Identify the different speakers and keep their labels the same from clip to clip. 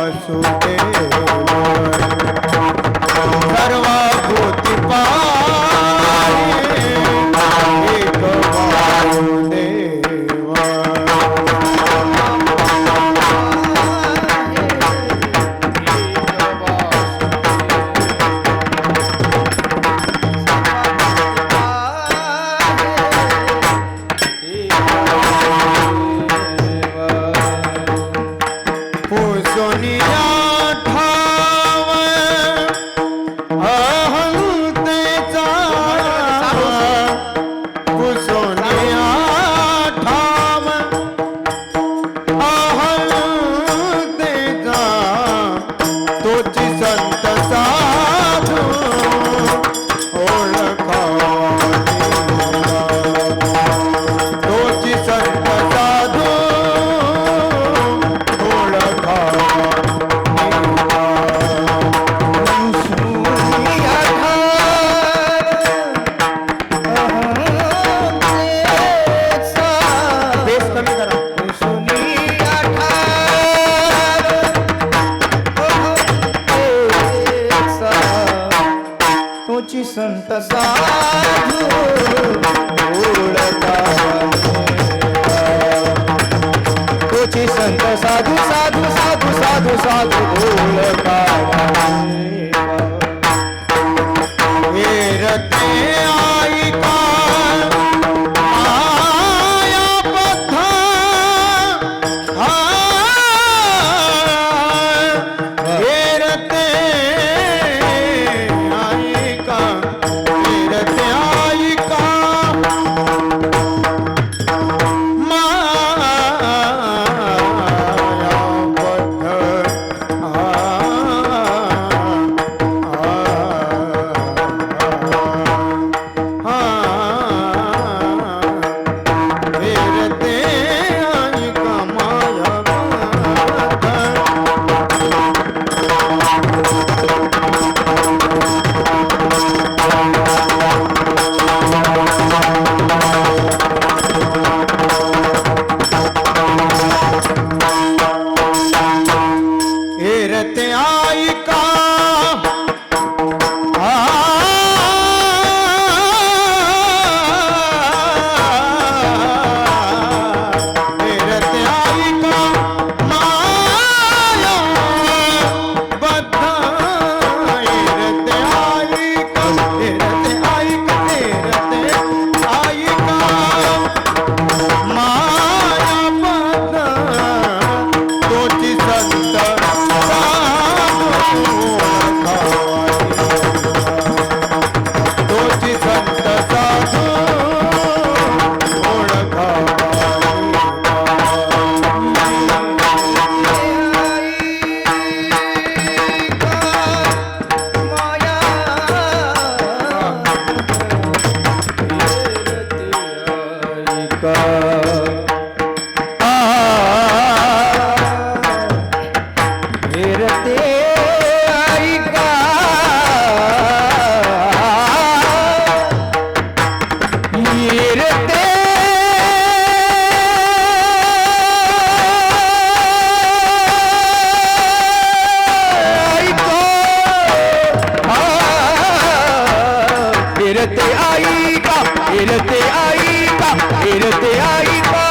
Speaker 1: joyful day. फिरते आई का फिरते आई का फिरते आई का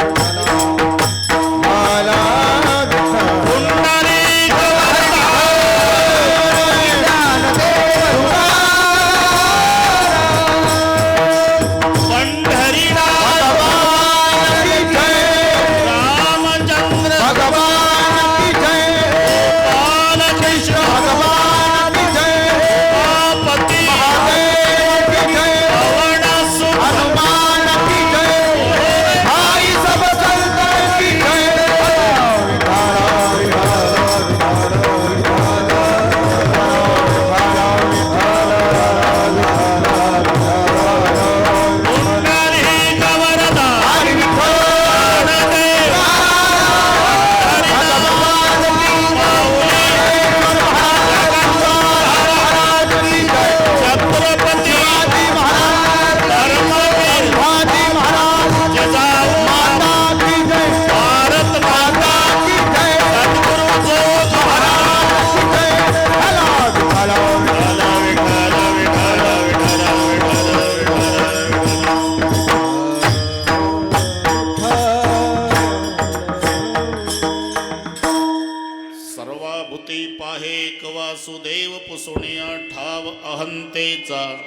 Speaker 2: सर्वाभूती पाहे वासुदेव पुसुण्या ठाव अहंतेचा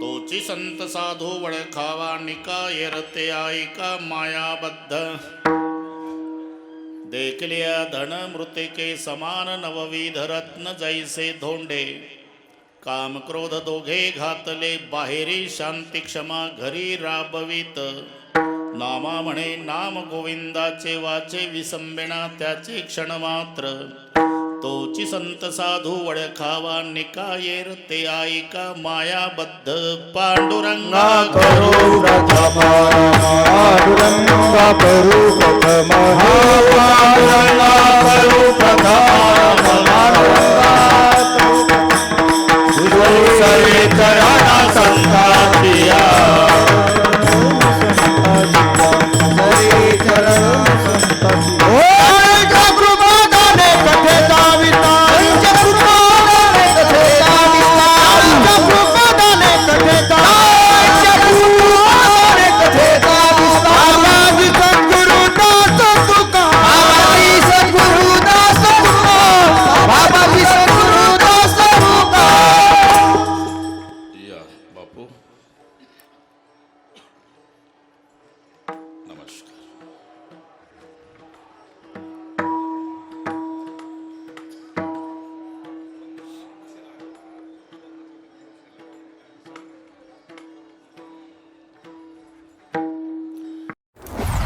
Speaker 2: तोची संत साधू वळखावा निकाय रते ऐका मायाबद्ध. देखल्या धन मृतिके समान नवविध रत्न जैसे धोंडे. काम क्रोध दोघे घातले बाहेरी शांती क्षमा घरी राबवित. नामा म्हणे नाम गोविंदाचे वाचे विसंबिणा त्याचे क्षण मात्र. तोची संत साधू वळखावा निकायेर ते ऐका मायाबद्ध पांडुरंगा
Speaker 3: करो. पांडुरंगा करू प्रथम.